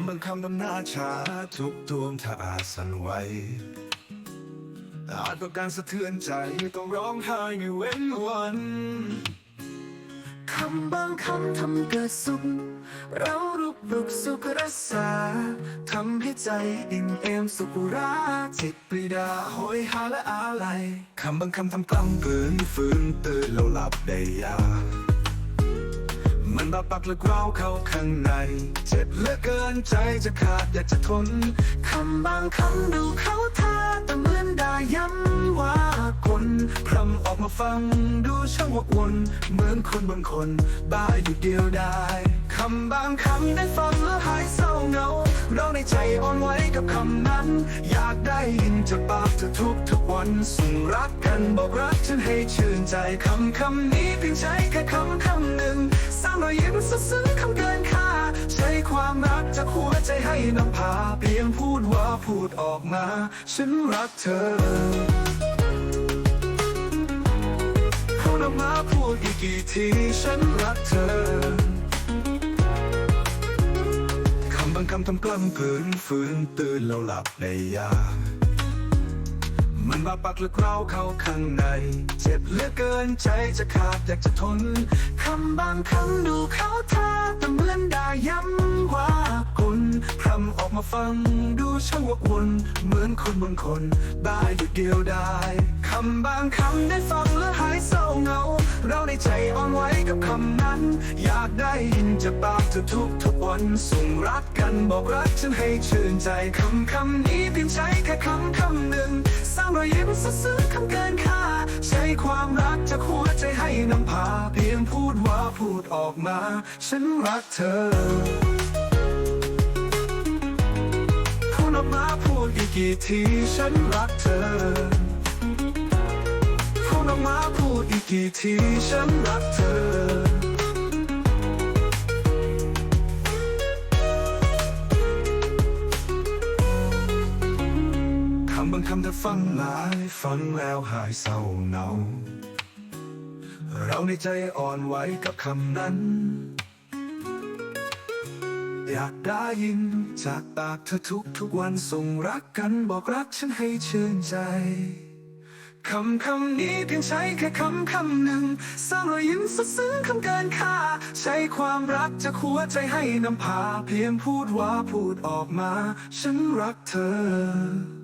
ำบางคำนำหน้าชาทุกดวงถ้าอาสันไหวอาจต้องการสะเทือนใจต้องร้องไห้ไม่เว้นวันคำบางคำทำเกิดสุข เรารุกปลุกสุขรักษาทำให้ใจอิ่มเอมสุขราจิตปรีดาโหยหาและอาลัยคำบางคำทำกล้ำปืนฟื้นตื่นแล้วหลับได้ยาก มันบาปักลึกเราเข้าข้างใน เจ็บเหลือเกินใจจะขาดอยากจะทน คำบางคำดูเขาท่าแต่เหมือนได้ย้ำว่าคนพรำออกมาฟังดูช่างวกวน เหมือนคนบางคนบ้าอยู่เดียวได้ำบางคำได้ฟังแล้วหายเศร้าเหงา เราในใจอ่อนไหวกับคำนั้น อยากได้ยินจากปากเธอทุกทุกวันส่งรักกันบอกรักฉันให้ชื่นใจคำคำนี้เพียงใช้แค่คำคำหนึ่งสร้างรอยยิ้มสุดซึ้งคำเกินค่า ใช้ความรักจากหัวใจให้นำพาเพียงพูดว่าพูดออกมา ฉันรักเธอพูดออกมาพูดอีกกี่ทีฉันรักเธอ คำบางคำทำกล้ำกลืนฟื้นตื่นแล้วหลับในยา มันบาปักลึกเราเข้าข้างใน เจ็บเหลือเกินใจจะขาดอยากจะทน คำบางคำดูเขาท่าแต่เหมือนได้ย้ำว่าคนพรำออกมาฟังดูช่างวกวนเหมือนคนบางคนบ้าอยู่เดียวได้คำบางคำได้ฟังแล้วหายเศร้าเหงา เราในใจอ่อนไหว กับคำนั้น อยากได้ยินจากปากเธอทุกทุกวันส่งรักกันบอกรักฉันให้ชื่นใจคำคำนี้เพียงใช้แค่คำคำหนึ่งสร้างรอยยิ้มสุดซึ้งคำเกินค่า ใช้ความรักจากหัวใจให้นำพา เพียงพูดว่าพูดออกมา ฉันรักเธอพูดออกมาพูดอีกกี่ทีฉันรักเธอ ออกมาพูดอีกกี่ทีฉันรักเธอคำบางคำเธอฟังหลายฟังแล้วหายเศร้าเหงา เราในใจอ่อนไหวกับคำนั้น อยากได้ยินจากปากเธอทุกทุกวันส่งรักกันบอกรักฉันให้ชื่นใจ คำคำนี้เพียงใช้แค่คำคำหนึ่งสร้างรอยยิ้มสุดซึ้งคำเกินค่า ใช้ความรักจะขัวใจให้นำพา เพียงพูดว่าพูดออกมา ฉันรักเธอ